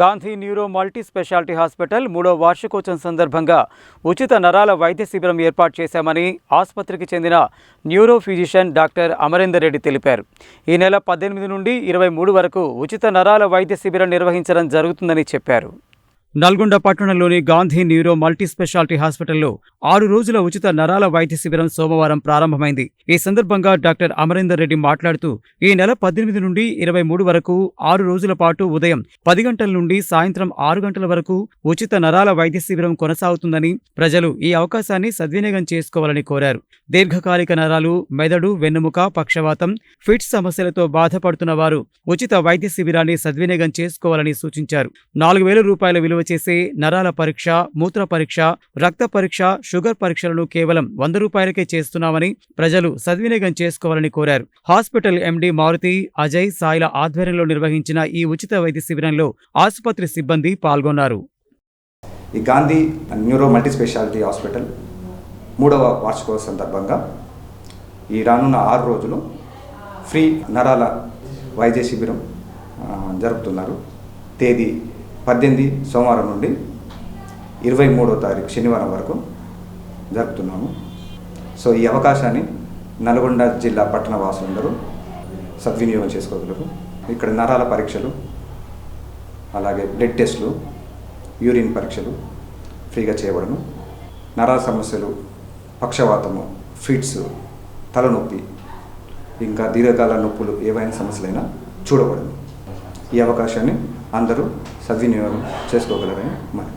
Gandhi neuro multi speciality hospital మూడో వార్షికోత్సవం సందర్భంగా ఉచిత నరాల వైద్య శిబిరం ఏర్పాటు చేశామని ఆసుపత్రికి చెందిన neuro physician doctor Amarender Reddy తెలిపారు. ఈ నెల పద్దెనిమిది నుండి ఇరవై మూడు వరకు ఉచిత నరాల వైద్య శిబిరం నిర్వహించడం జరుగుతుందని చెప్పారు. నల్గొండ పట్టణంలోని గాంధీ న్యూరో మల్టీ స్పెషాలిటీ హాస్పిటల్లో ఆరు రోజుల ఉచిత నరాల వైద్య శిబిరం సోమవారం ప్రారంభమైంది. ఈ సందర్భంగా డాక్టర్ అమరేందర్ రెడ్డి మాట్లాడుతూ ఈ నెల పద్దెనిమిది నుండి ఇరవై మూడు వరకు ఆరు రోజుల పాటు ఉదయం పది గంటల నుండి సాయంత్రం ఆరు గంటల వరకు ఉచిత నరాల వైద్య శిబిరం కొనసాగుతుందని ప్రజలు ఈ అవకాశాన్ని సద్వినియోగం చేసుకోవాలని కోరారు. దీర్ఘకాలిక నరాలు మెదడు వెన్నుముక పక్షవాతం ఫిట్స్ సమస్యలతో బాధపడుతున్న వారు ఉచిత వైద్య శిబిరాన్ని సద్వినియోగం చేసుకోవాలని సూచించారు. నాలుగు వేల రూపాయల విలువ చేసే నరాల పరీక్ష మూత్ర పరీక్ష రక్త పరీక్ష షుగర్ పరీక్షలను కేవలం వంద రూపాయలకే చేస్తున్నామని ప్రజలు సద్వినియోగం చేసుకోవాలని కోరారు. హాస్పిటల్ ఎండీ మారుతి అజయ్ సాయిల ఆధ్వర్యంలో నిర్వహించిన ఈ ఉచిత వైద్య శిబిరంలో ఆసుపత్రి సిబ్బంది పాల్గొన్నారు. ఈ Gandhi neuro multi speciality hospital మూడవ వార్షికోత్సవ సందర్భంగా ఈ రానున్న ఆరు రోజులు ఫ్రీ నరాల వైద్య శిబిరం జరుపుతున్నారు. తేదీ పద్దెనిమిది సోమవారం నుండి ఇరవై మూడో తారీఖు శనివారం వరకు జరుపుతున్నాము. సో ఈ అవకాశాన్ని నల్గొండ జిల్లా పట్టణ వాసులందరూ సద్వినియోగం చేసుకోగలరు. ఇక్కడ నరాల పరీక్షలు అలాగే బ్లడ్ టెస్టులు యూరిన్ పరీక్షలు ఫ్రీగా చేయబడను. నరాల సమస్యలు పక్షవాతము ఫిట్స్ తలనొప్పి ఇంకా దీర్ఘకాల నొప్పులు ఏవైనా సమస్యలైనా చూడబడను. ఈ అవకాశాన్ని అందరూ సద్వినియోగం చేసుకోగలరని మనం